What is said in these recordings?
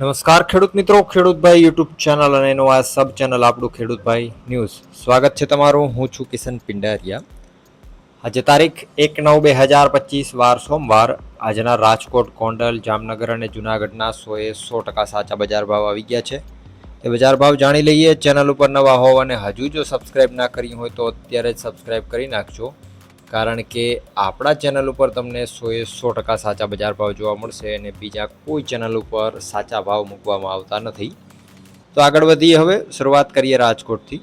નમસ્કાર ખેડૂત મિત્રો ખેડૂતભાઈ યુટ્યુબ ચેનલ અને એનું આ સબ ચેનલ આપણું ખેડૂતભાઈ ન્યૂઝ સ્વાગત છે તમારું, હું છું કિશન પિંડારિયા. આજે તારીખ એક નવ બે હજાર પચીસ, વાર સોમવાર. આજના રાજકોટ કોંડલ જામનગર અને જુનાગઢના સોએ સો ટકા સાચા બજાર ભાવ આવી ગયા છે. એ બજાર ભાવ જાણી લઈએ. ચેનલ ઉપર નવા હોવ અને હજુ જો સબસ્ક્રાઈબ ના કરી હોય તો અત્યારે જ સબસ્ક્રાઈબ કરી નાખજો. કારણ કે આપણા ચેનલ ઉપર તમને સોએ સો ટકા સાચા બજાર ભાવ જોવા મળશે અને બીજા કોઈ ચેનલ ઉપર સાચા ભાવ મૂકવામાં આવતા નથી. તો આગળ વધીએ હવે, શરૂઆત કરીએ રાજકોટથી.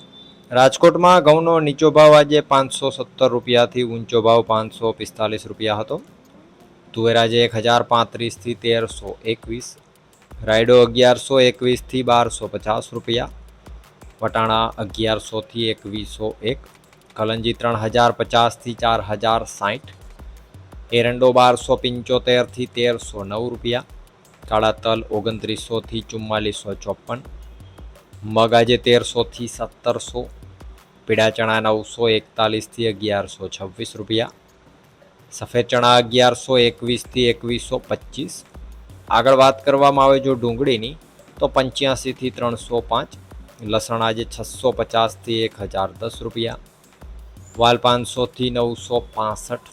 રાજકોટમાં ઘઉંનો નીચો ભાવ આજે પાંચસો સત્તર રૂપિયાથી ઊંચો ભાવ પાંચસો પિસ્તાલીસ રૂપિયા હતો. તુવેર આજે એક હજાર પાંત્રીસથી તેરસો એકવીસ. રાયડો અગિયારસો એકવીસથી બારસો પચાસ રૂપિયા. વટાણા અગિયારસોથી એકવીસો એક. કલંજી ત્રણ હજાર પચાસથી ચાર હજાર સાઠ. એરંડો બારસો પંચોતેરથી તેરસો નવ રૂપિયા. કાળા તલ ઓગણત્રીસોથી ચુમ્માલીસો ચોપન મગ આજે તેરસોથી સત્તરસો. પીળા ચણા નવસો એકતાલીસથી અગિયારસો છવ્વીસ રૂપિયા. સફેદ ચણા અગિયારસો એકવીસથી એકવીસો પચીસ. આગળ વાત કરવામાં આવે જો ડુંગળીની, તો પંચ્યાસીથી ત્રણસો પાંચ. લસણ આજે છસો પચાસથી એક હજાર દસ રૂપિયા. વાલ પાંચસોથી નવસો પાસઠ,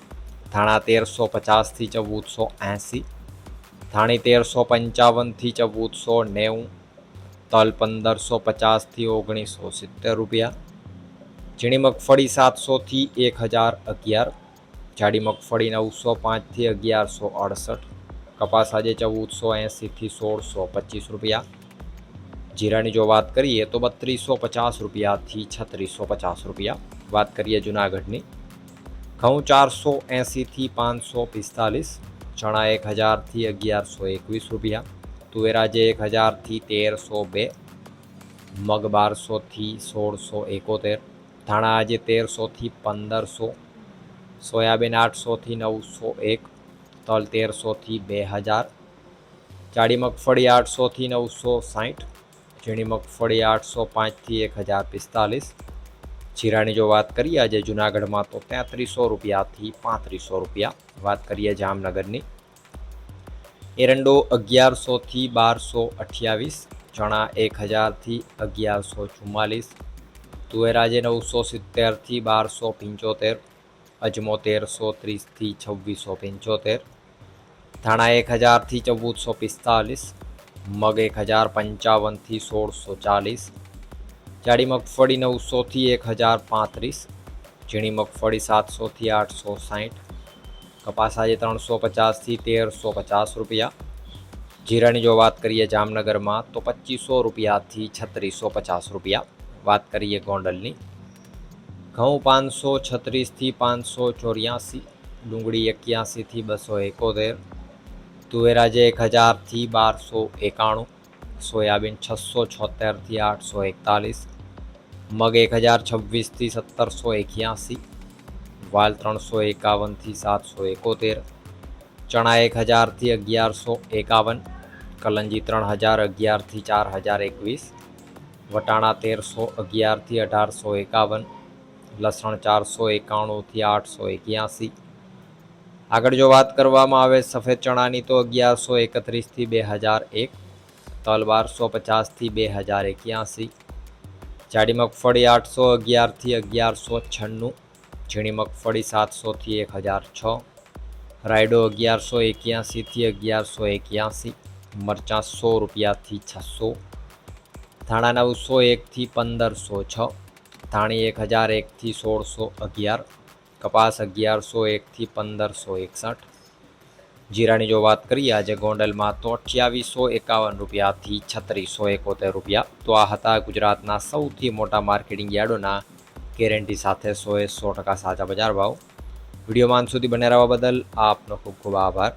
ધાણા તેરસો પચાસથી ચૌદસો એંસી, ધાણી તેરસો પંચાવનથી ચૌદસો નેવું, તલ પંદરસો પચાસથી ઓગણીસો સિત્તેર રૂપિયા, ઝીણી મગફળી સાતસોથી એક હજાર અગિયાર, જાડી મગફળી નવસો પાંચથી અગિયારસો અડસઠ, કપાસ આજે ચૌદસો એંસીથી સોળસો પચીસ રૂપિયા, જીરાની જો વાત કરીએ તો બત્રીસો પચાસ રૂપિયાથી છત્રીસો પચાસ રૂપિયા વાત કરીએ જુનાગઢની. ઘઉં ચારસો એંસીથી પાંચસો પિસ્તાલીસ, ચણા એક હજારથી અગિયારસો એકવીસ રૂપિયા તુવેરાજે એક હજારથી તેરસો બે, મગ બારસોથી સોળસો એકોતેર, ધાણા આજે તેરસોથી પંદરસો, સોયાબીન આઠસોથી નવસો એક, તલ તેરસોથી બે હજાર, જાડી મગફળી આઠસોથી નવસો સાઠ ઝીણી મગફળી આઠસો પાંચથી એક હજાર પિસ્તાલીસ જીરાની જો વાત કરીએ, આજે જુનાગઢમાં તો તેત્રીસો રૂપિયાથી પાંત્રીસો રૂપિયા વાત કરીએ જામનગરની. એરંડો અગિયારસોથી બારસો અઠ્યાવીસ, ચણા એક હજારથી અગિયારસો ચુમ્માલીસ, તુવેરાજે નવસો સિત્તેરથી બારસો પંચોતેર, અજમો તેરસો ત્રીસથી છવ્વીસો પંચોતેર, ધાણા એક હજારથી ચૌદસો પિસ્તાલીસ, મગ એક હજાર પંચાવનથી સોળસો ચાલીસ જાડી મગફળી નવસોથી એક હજાર પાંત્રીસ, ઝીણી મગફળી સાતસોથી આઠસો સાઠ કપાસ આજે ત્રણસો પચાસથી તેરસો પચાસ રૂપિયા. જીરાની જો વાત કરીએ જામનગરમાં તો પચીસો રૂપિયાથી છત્રીસો પચાસ રૂપિયા. વાત કરીએ ગોંડલની. ઘઉં પાંચસો છત્રીસથી પાંચસો ચોર્યાસી, ડુંગળી એક્યાસીથી બસો એકોતેર, તુવેર આજે એક હજારથી બારસો એકાણું, સોયાબીન છસો છોતેરથી આઠસો એકતાલીસ મગ એક હજાર છવ્વીસથી સત્તરસો એક્યાસી, વાલ ત્રણસો એકાવનથી સાતસો એકોતેર, ચણા એક હજારથી અગિયારસો એકાવન, કલંજી ત્રણ હજાર અગિયારથી ચાર હજાર એકવીસ, વટાણા તેરસો અગિયારથી અઢારસો એકાવન, લસણ ચારસો એકાણુંથી આઠસો એક્યાસી. આગળ જો વાત કરવામાં આવે સફેદ ચણાની તો અગિયારસો એકત્રીસથી બે હજાર એક, તલ બારસો પચાસથી બે હજાર એક્યાસી જાડી મગફળી આઠસો અગિયારથી અગિયારસો છન્નું, ઝીણી મગફળી સાતસોથી એક હજાર છ, રાયડો અગિયારસો એક્યાસીથી અગિયારસો એક્યાસી, મરચાં સો રૂપિયાથી છસો ધાણા નવસો એકથી પંદરસો છ, ધાણી એક હજાર એકથી સોળસો અગિયાર, કપાસ અગિયારસો એકથી પંદરસો એકસઠ જીરાની જો વાત કરીએ, આજે ગોંડલમાં તો અઠ્યાવીસો એકાવન રૂપિયાથી છત્રીસો એકોતેર રૂપિયા. તો આ હતા ગુજરાતના સૌથી મોટા માર્કેટિંગ યાર્ડોના. ગેરંટી સાથે સોએ સો ટકા સાચા બજાર ભાવ. વિડીયોમાં અંત સુધી બને રહેવા બદલ આપનો ખૂબ ખૂબ આભાર.